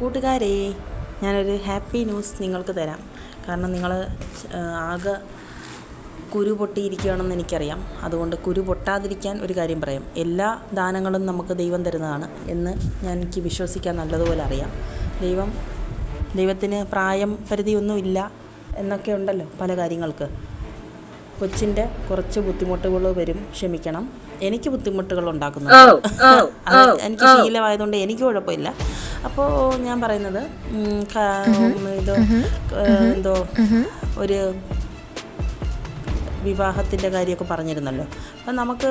കൂട്ടുകാരെ ഞാനൊരു happy news നിങ്ങൾക്ക് തരാം. കാരണം നിങ്ങൾ ആകെ കുരു പൊട്ടിയിരിക്കുകയാണെന്ന് എനിക്കറിയാം. അതുകൊണ്ട് കുരു പൊട്ടാതിരിക്കാൻ ഒരു കാര്യം പറയാം. എല്ലാ ദാനങ്ങളും നമുക്ക് ദൈവം തരുന്നതാണ് എന്ന് ഞാൻ എനിക്ക് വിശ്വസിക്കാൻ നല്ലതുപോലെ അറിയാം. ദൈവം ദൈവത്തിന് പ്രായം പരിധിയൊന്നുമില്ല എന്നൊക്കെ ഉണ്ടല്ലോ പല കാര്യങ്ങൾക്ക്. കൊച്ചിന്റെ കുറച്ച് ബുദ്ധിമുട്ടുകൾ വരും ക്ഷമിക്കണം. എനിക്ക് ബുദ്ധിമുട്ടുകൾ ഉണ്ടാക്കുന്നു അത് എനിക്ക് ശീലമായതുകൊണ്ട് എനിക്ക് കുഴപ്പമില്ല. അപ്പോൾ ഞാൻ പറയുന്നത് ഇത് എന്തോ ഒരു വിവാഹത്തിന്റെ കാര്യമൊക്കെ പറഞ്ഞിരുന്നല്ലോ. അപ്പം നമുക്ക്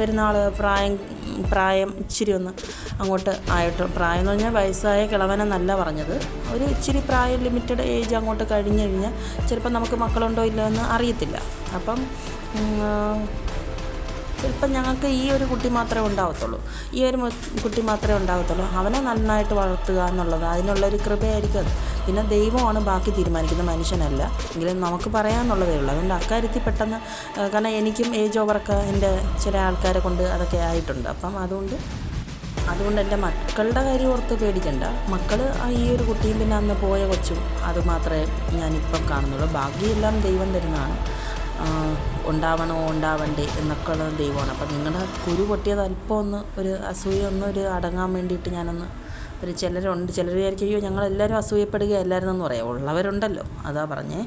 വരുന്ന ആൾ പ്രായം പ്രായം ഇച്ചിരി ഒന്ന് അങ്ങോട്ട് ആയിട്ട് പ്രായം എന്ന് പറഞ്ഞാൽ വയസ്സായ കിളവനെന്നല്ല പറഞ്ഞത്. ഒരു ഇച്ചിരി പ്രായം ലിമിറ്റഡ് ഏജ് അങ്ങോട്ട് കഴിഞ്ഞ് കഴിഞ്ഞാൽ ചിലപ്പോൾ നമുക്ക് മക്കളുണ്ടോ ഇല്ലയോ എന്ന് അറിയത്തില്ല. അപ്പം ഉം, ചിലപ്പം ഞങ്ങൾക്ക് ഈ ഒരു കുട്ടി മാത്രമേ ഉണ്ടാവത്തുള്ളൂ. ഈ ഒരു കുട്ടി മാത്രമേ ഉണ്ടാവത്തുള്ളൂ. അവനെ നന്നായിട്ട് വളർത്തുക എന്നുള്ളത് അതിനുള്ളൊരു കൃപയായിരിക്കും അത്. പിന്നെ ദൈവമാണ് ബാക്കി തീരുമാനിക്കുന്ന മനുഷ്യനല്ല. എങ്കിലും നമുക്ക് പറയാമെന്നുള്ളതേ ഉള്ളൂ. അതുകൊണ്ട് അക്കാര്യത്തിൽ പെട്ടെന്ന് കാരണം എനിക്കും ഏജ് ഓവറൊക്കെ എന്റെ ചില ആൾക്കാരെ കൊണ്ട് അതൊക്കെ ആയിട്ടുണ്ട്. അപ്പം അതുകൊണ്ട് അതുകൊണ്ട് എന്റെ മക്കളുടെ കാര്യം ഓർത്ത് പേടിക്കണ്ട. മക്കൾ ഈ ഒരു കുട്ടിയും പിന്നെ അന്ന് പോയ കൊച്ചും അത് മാത്രമേ ഞാനിപ്പം കാണുന്നുള്ളൂ. ബാക്കിയെല്ലാം ദൈവം തരുന്നതാണ്. ഉണ്ടാവണോ ഉണ്ടാവണ്ടേ എന്നൊക്കെ ഉള്ളത് ദൈവമാണ്. അപ്പം നിങ്ങളുടെ കുരു പൊട്ടിയത് അല്പം ഒന്ന് ഒരു അസൂയ ഒന്ന് ഒരു അടങ്ങാൻ വേണ്ടിയിട്ട് ഞാനൊന്ന് ഒരു ചിലരുണ്ട്. ചിലർ വിചാരിക്കും അയ്യോ ഞങ്ങളെല്ലാവരും അസൂയപ്പെടുകയല്ലായിരുന്നെന്ന് പറയാം. ഉള്ളവരുണ്ടല്ലോ അതാ പറഞ്ഞേ.